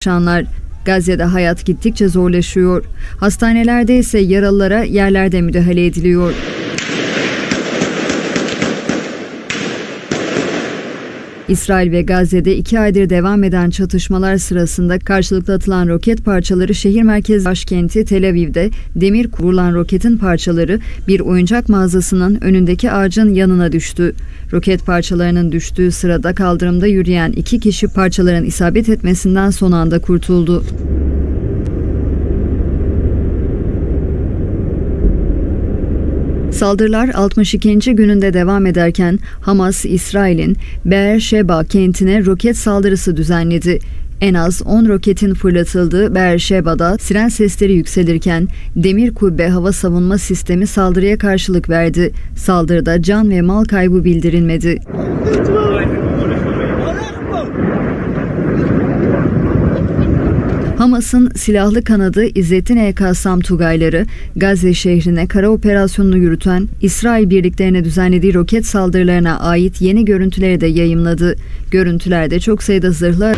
çalışanlar. Gazze'de hayat gittikçe zorlaşıyor. Hastanelerde ise yaralılara yerlerde müdahale ediliyor. İsrail ve Gazze'de iki aydır devam eden çatışmalar sırasında karşılıklı atılan roket parçaları şehir merkez başkenti Tel Aviv'de demir kurulan roketin parçaları bir oyuncak mağazasının önündeki ağacın yanına düştü. Roket parçalarının düştüğü sırada kaldırımda yürüyen iki kişi parçaların isabet etmesinden son anda kurtuldu. Saldırılar 62. gününde devam ederken Hamas, İsrail'in Beer Sheba kentine roket saldırısı düzenledi. En az 10 roketin fırlatıldığı Beer Sheba'da siren sesleri yükselirken demir kubbe hava savunma sistemi saldırıya karşılık verdi. Saldırıda can ve mal kaybı bildirilmedi. Hamas'ın silahlı kanadı İzzettin El-Kassam Tugayları, Gazze şehrine kara operasyonunu yürüten İsrail birliklerine düzenlediği roket saldırılarına ait yeni görüntüleri de yayımladı. Görüntülerde çok sayıda zırhlı...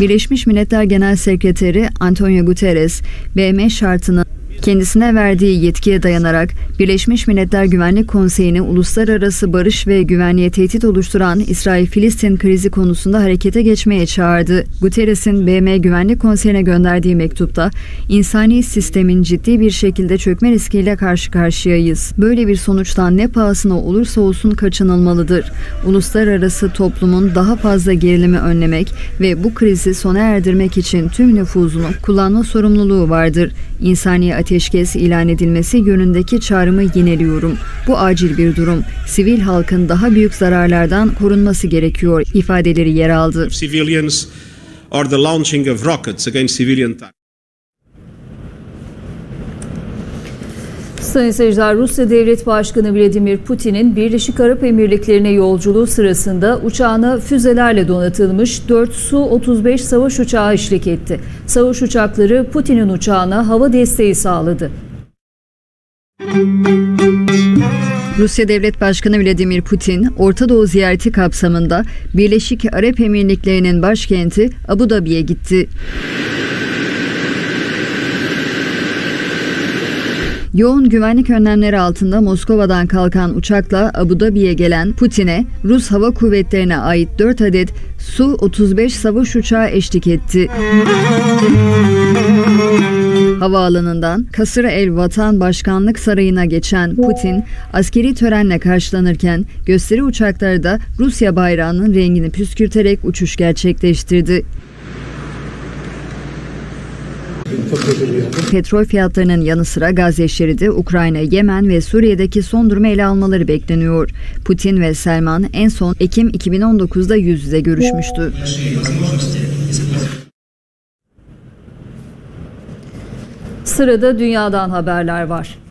Birleşmiş Milletler Genel Sekreteri Antonio Guterres, BM şartını kendisine verdiği yetkiye dayanarak Birleşmiş Milletler Güvenlik Konseyi'ni uluslararası barış ve güvenliğe tehdit oluşturan İsrail-Filistin krizi konusunda harekete geçmeye çağırdı. Guterres'in BM Güvenlik Konseyi'ne gönderdiği mektupta insani sistemin ciddi bir şekilde çökme riskiyle karşı karşıyayız. Böyle bir sonuçtan ne pahasına olursa olsun kaçınılmalıdır. Uluslararası toplumun daha fazla gerilimi önlemek ve bu krizi sona erdirmek için tüm nüfuzunu kullanma sorumluluğu vardır. İnsani ateşkes ilan edilmesi yönündeki çağrımı yineliyorum. Bu acil bir durum. Sivil halkın daha büyük zararlardan korunması gerekiyor ifadeleri yer aldı. civilians or the launching of rockets against civilian. Sayın seyirciler, Rusya Devlet Başkanı Vladimir Putin'in Birleşik Arap Emirlikleri'ne yolculuğu sırasında uçağına füzelerle donatılmış 4 Su-35 savaş uçağı eşlik etti. Savaş uçakları Putin'in uçağına hava desteği sağladı. Rusya Devlet Başkanı Vladimir Putin, Orta Doğu ziyareti kapsamında Birleşik Arap Emirlikleri'nin başkenti Abu Dhabi'ye gitti. Yoğun güvenlik önlemleri altında Moskova'dan kalkan uçakla Abu Dhabi'ye gelen Putin'e Rus Hava Kuvvetleri'ne ait 4 adet Su-35 savaş uçağı eşlik etti. Havaalanından Kasır El Vatan Başkanlık Sarayı'na geçen Putin askeri törenle karşılanırken gösteri uçakları da Rusya bayrağının rengini püskürterek uçuş gerçekleştirdi. Petrol fiyatlarının yanı sıra Gazze şeridi, Ukrayna, Yemen ve Suriye'deki son durumu ele almaları bekleniyor. Putin ve Selman en son Ekim 2019'da yüz yüze görüşmüştü. Sırada dünyadan haberler var.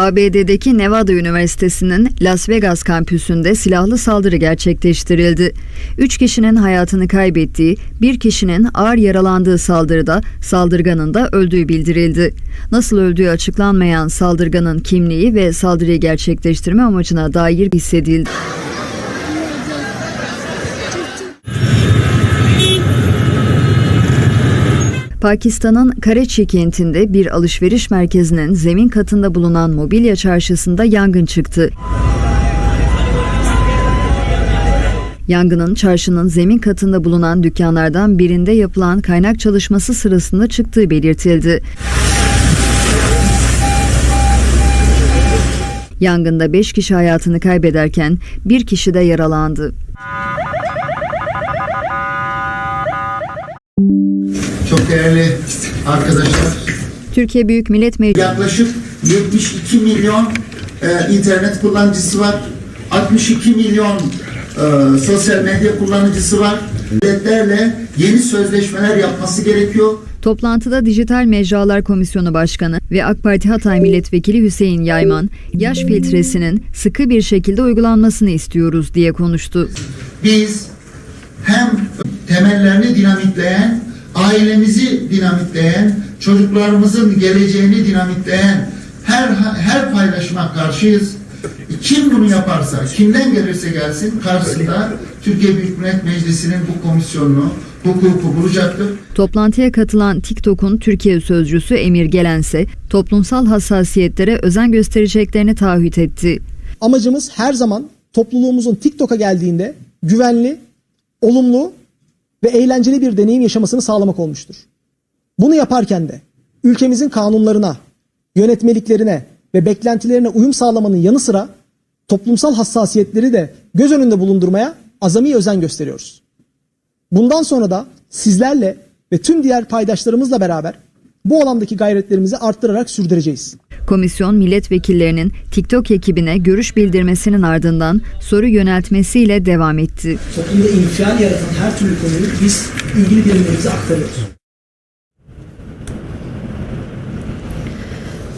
ABD'deki Nevada Üniversitesi'nin Las Vegas kampüsünde silahlı saldırı gerçekleştirildi. Üç kişinin hayatını kaybettiği, bir kişinin ağır yaralandığı saldırıda saldırganın da öldüğü bildirildi. Nasıl öldüğü açıklanmayan saldırganın kimliği ve saldırıyı gerçekleştirme amacına dair hissedildi. Pakistan'ın Karachi kentinde bir alışveriş merkezinin zemin katında bulunan mobilya çarşısında yangın çıktı. Yangının çarşının zemin katında bulunan dükkanlardan birinde yapılan kaynak çalışması sırasında çıktığı belirtildi. Yangında 5 kişi hayatını kaybederken bir kişi de yaralandı. Çok değerli arkadaşlar, Türkiye Büyük Millet Meclisi yaklaşık 72 milyon e, internet kullanıcısı var. 62 milyon e, sosyal medya kullanıcısı var. Devletlerle yeni sözleşmeler yapması gerekiyor. Toplantıda Dijital Mecralar Komisyonu Başkanı ve AK Parti Hatay Milletvekili Hüseyin Yayman, yaş filtresinin sıkı bir şekilde uygulanmasını istiyoruz diye konuştu. Biz hem temellerini dinamitleyen, ailemizi dinamitleyen, çocuklarımızın geleceğini dinamitleyen her her paylaşıma karşıyız. Kim bunu yaparsa, kimden gelirse gelsin karşısında Türkiye Büyük Millet Meclisi'nin bu komisyonunu, hukuku bulacaktır. Toplantıya katılan TikTok'un Türkiye sözcüsü Emir Gelense toplumsal hassasiyetlere özen göstereceklerini taahhüt etti. Amacımız her zaman topluluğumuzun TikTok'a geldiğinde güvenli, olumlu ve eğlenceli bir deneyim yaşamasını sağlamak olmuştur. Bunu yaparken de ülkemizin kanunlarına, yönetmeliklerine ve beklentilerine uyum sağlamanın yanı sıra toplumsal hassasiyetleri de göz önünde bulundurmaya azami özen gösteriyoruz. Bundan sonra da sizlerle ve tüm diğer paydaşlarımızla beraber bu alandaki gayretlerimizi arttırarak sürdüreceğiz. Komisyon milletvekillerinin TikTok ekibine görüş bildirmesinin ardından soru yöneltmesiyle devam etti. Toplumda infial yaratan her türlü konuyu biz ilgili birimlerimize aktarıyoruz.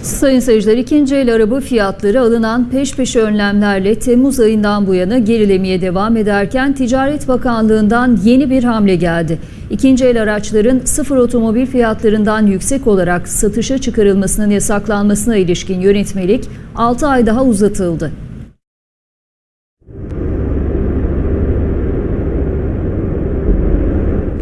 Sayın seyirciler ikinci el araba fiyatları alınan peş peşe önlemlerle Temmuz ayından bu yana gerilemeye devam ederken Ticaret Bakanlığı'ndan yeni bir hamle geldi. İkinci el araçların sıfır otomobil fiyatlarından yüksek olarak satışa çıkarılmasının yasaklanmasına ilişkin yönetmelik 6 ay daha uzatıldı.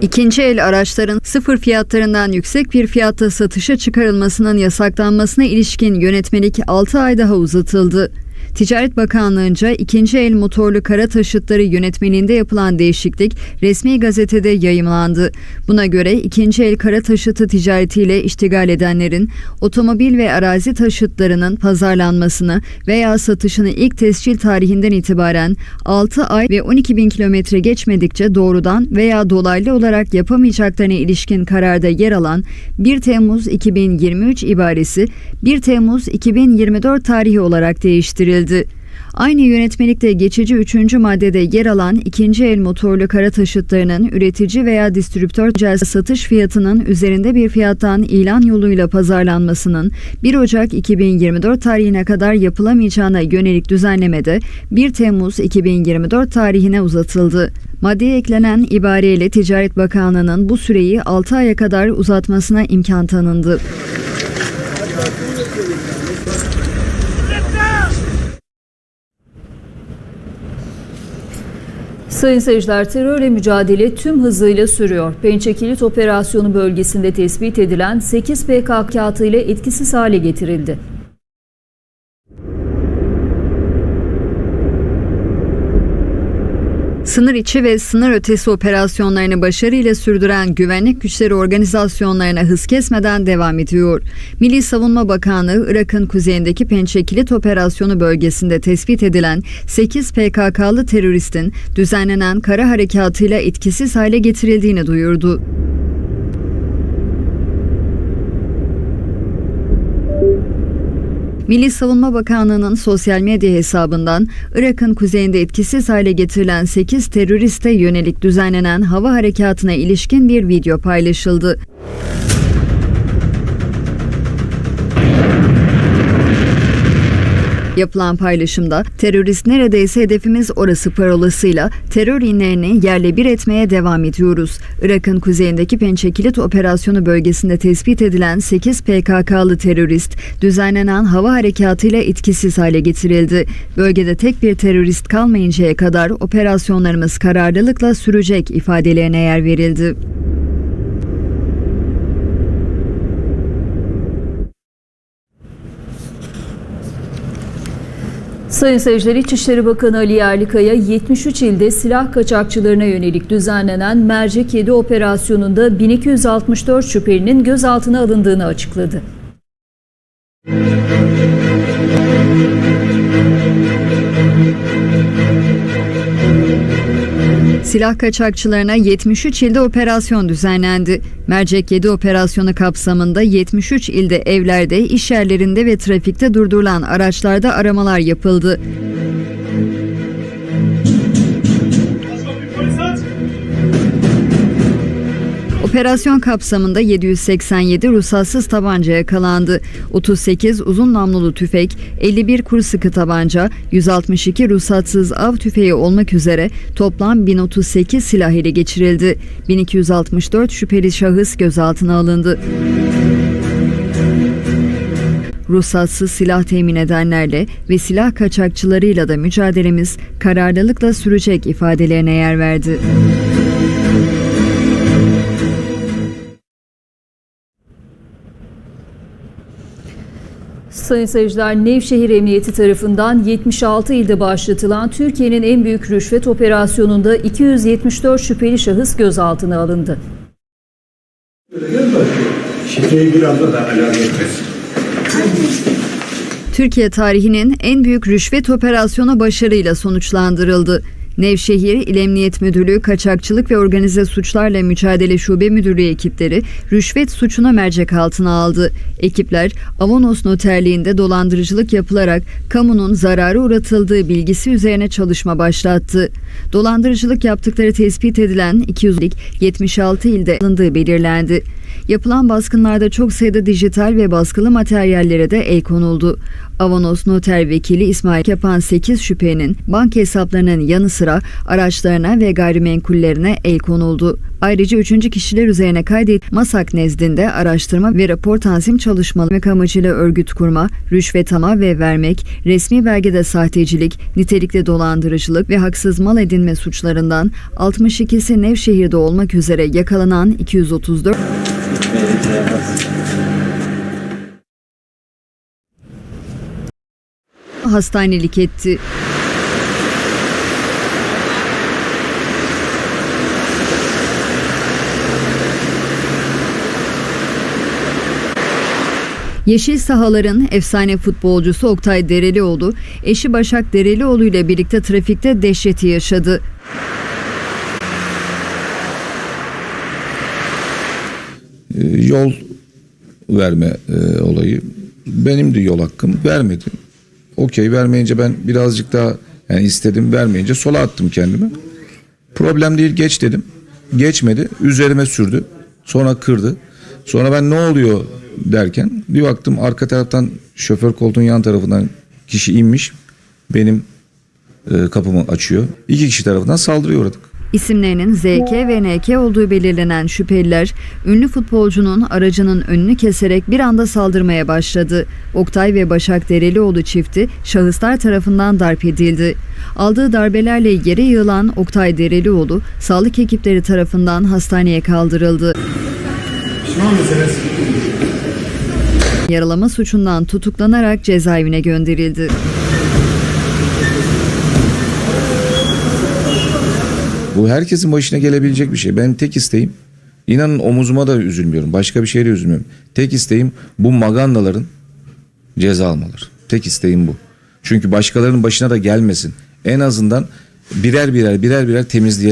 İkinci el araçların sıfır fiyatlarından yüksek bir fiyatta satışa çıkarılmasının yasaklanmasına ilişkin yönetmelik 6 ay daha uzatıldı. Ticaret Bakanlığı'nca ikinci el motorlu kara taşıtları yönetmeliğinde yapılan değişiklik resmi gazetede yayımlandı. Buna göre ikinci el kara taşıtı ticaretiyle iştigal edenlerin otomobil ve arazi taşıtlarının pazarlanmasını veya satışını ilk tescil tarihinden itibaren 6 ay ve 12 bin kilometre geçmedikçe doğrudan veya dolaylı olarak yapamayacaklarına ilişkin kararda yer alan 1 Temmuz 2023 ibaresi 1 Temmuz 2024 tarihi olarak değiştirildi. Aynı yönetmelikte geçici 3. maddede yer alan ikinci el motorlu kara taşıtlarının üretici veya distribütör satış fiyatının üzerinde bir fiyattan ilan yoluyla pazarlanmasının 1 Ocak 2024 tarihine kadar yapılamayacağına yönelik düzenlemede 1 Temmuz 2024 tarihine uzatıldı. Maddeye eklenen ibareyle Ticaret Bakanlığı'nın bu süreyi 6 aya kadar uzatmasına imkan tanındı. Sayın seyirciler terörle mücadele tüm hızıyla sürüyor. Pençe Kilit Operasyonu bölgesinde tespit edilen 8 PKK ile etkisiz hale getirildi. Sınır içi ve sınır ötesi operasyonlarını başarıyla sürdüren güvenlik güçleri organizasyonlarına hız kesmeden devam ediyor. Milli Savunma Bakanlığı Irak'ın kuzeyindeki Pençe Kilit Operasyonu bölgesinde tespit edilen 8 PKK'lı teröristin düzenlenen kara harekatıyla etkisiz hale getirildiğini duyurdu. Milli Savunma Bakanlığı'nın sosyal medya hesabından Irak'ın kuzeyinde etkisiz hale getirilen 8 teröriste yönelik düzenlenen hava harekatına ilişkin bir video paylaşıldı. Yapılan paylaşımda terörist neredeyse hedefimiz orası parolasıyla terör inlerini yerle bir etmeye devam ediyoruz. Irak'ın kuzeyindeki Pençekilit operasyonu bölgesinde tespit edilen 8 PKK'lı terörist düzenlenen hava harekatıyla etkisiz hale getirildi. Bölgede tek bir terörist kalmayıncaya kadar operasyonlarımız kararlılıkla sürecek ifadelerine yer verildi. Sayın seyirciler İçişleri Bakanı Ali Yerlikaya 73 ilde silah kaçakçılarına yönelik düzenlenen Mercek 7 operasyonunda 1264 şüphelinin gözaltına alındığını açıkladı. Silah kaçakçılarına 73 ilde operasyon düzenlendi. Mercek 7 operasyonu kapsamında 73 ilde evlerde, iş yerlerinde ve trafikte durdurulan araçlarda aramalar yapıldı. Operasyon kapsamında 787 ruhsatsız tabanca yakalandı. 38 uzun namlulu tüfek, 51 kuru sıkı tabanca, 162 ruhsatsız av tüfeği olmak üzere toplam 1038 silah ele geçirildi. 1264 şüpheli şahıs gözaltına alındı. ruhsatsız silah temin edenlerle ve silah kaçakçılarıyla da mücadelemiz kararlılıkla sürecek ifadelerine yer verdi. Sayın seyirciler, Nevşehir Emniyeti tarafından 76 ilde başlatılan Türkiye'nin en büyük rüşvet operasyonunda 274 şüpheli şahıs gözaltına alındı. Şifreyi bir anda da alarm. Türkiye tarihinin en büyük rüşvet operasyonu başarıyla sonuçlandırıldı. Nevşehir İl Emniyet Müdürlüğü Kaçakçılık ve Organize Suçlarla Mücadele Şube Müdürlüğü ekipleri rüşvet suçuna mercek altına aldı. Ekipler Avanos Noterliğinde dolandırıcılık yapılarak kamunun zararı uğratıldığı bilgisi üzerine çalışma başlattı. Dolandırıcılık yaptıkları tespit edilen 200'lik 76 ilde alındığı belirlendi. Yapılan baskınlarda çok sayıda dijital ve baskılı materyallere de el konuldu. Avanos Noter Vekili İsmail yapan 8 şüphenin banka hesaplarının yanı sıra araçlarına ve gayrimenkullerine el konuldu. Ayrıca üçüncü kişiler üzerine kaydet MASAK nezdinde araştırma ve rapor tanzim çalışmaları amacıyla örgüt kurma, rüşvet ama ve vermek, resmi belgede sahtecilik, nitelikli dolandırıcılık ve haksız mal edinme suçlarından 62'si Nevşehir'de olmak üzere yakalanan 234 hastanelik etti. Yeşil sahaların efsane futbolcusu Oktay Derelioğlu, eşi Başak Derelioğlu ile birlikte trafikte dehşeti yaşadı. Yol verme e, olayı. Benim de yol hakkım vermedi. Okey vermeyince ben birazcık daha yani istedim vermeyince sola attım kendimi. Problem değil geç dedim. Geçmedi. Üzerime sürdü. Sonra kırdı. Sonra ben ne oluyor derken bir baktım arka taraftan şoför koltuğun yan tarafından kişi inmiş. Benim e, kapımı açıyor. İki kişi tarafından saldırıya uğradık. İsimlerinin ZK ve NK olduğu belirlenen şüpheliler, ünlü futbolcunun aracının önünü keserek bir anda saldırmaya başladı. Oktay ve Başak Derelioğlu çifti şahıslar tarafından darp edildi. Aldığı darbelerle yere yığılan Oktay Derelioğlu, sağlık ekipleri tarafından hastaneye kaldırıldı. Yaralama suçundan tutuklanarak cezaevine gönderildi. Bu herkesin başına gelebilecek bir şey. Benim tek isteğim inanın omuzuma da üzülmüyorum. Başka bir şeye de üzülmüyorum. Tek isteğim bu magandaların ceza almaları. Tek isteğim bu. Çünkü başkalarının başına da gelmesin. En azından birer birer birer birer temizleyelim.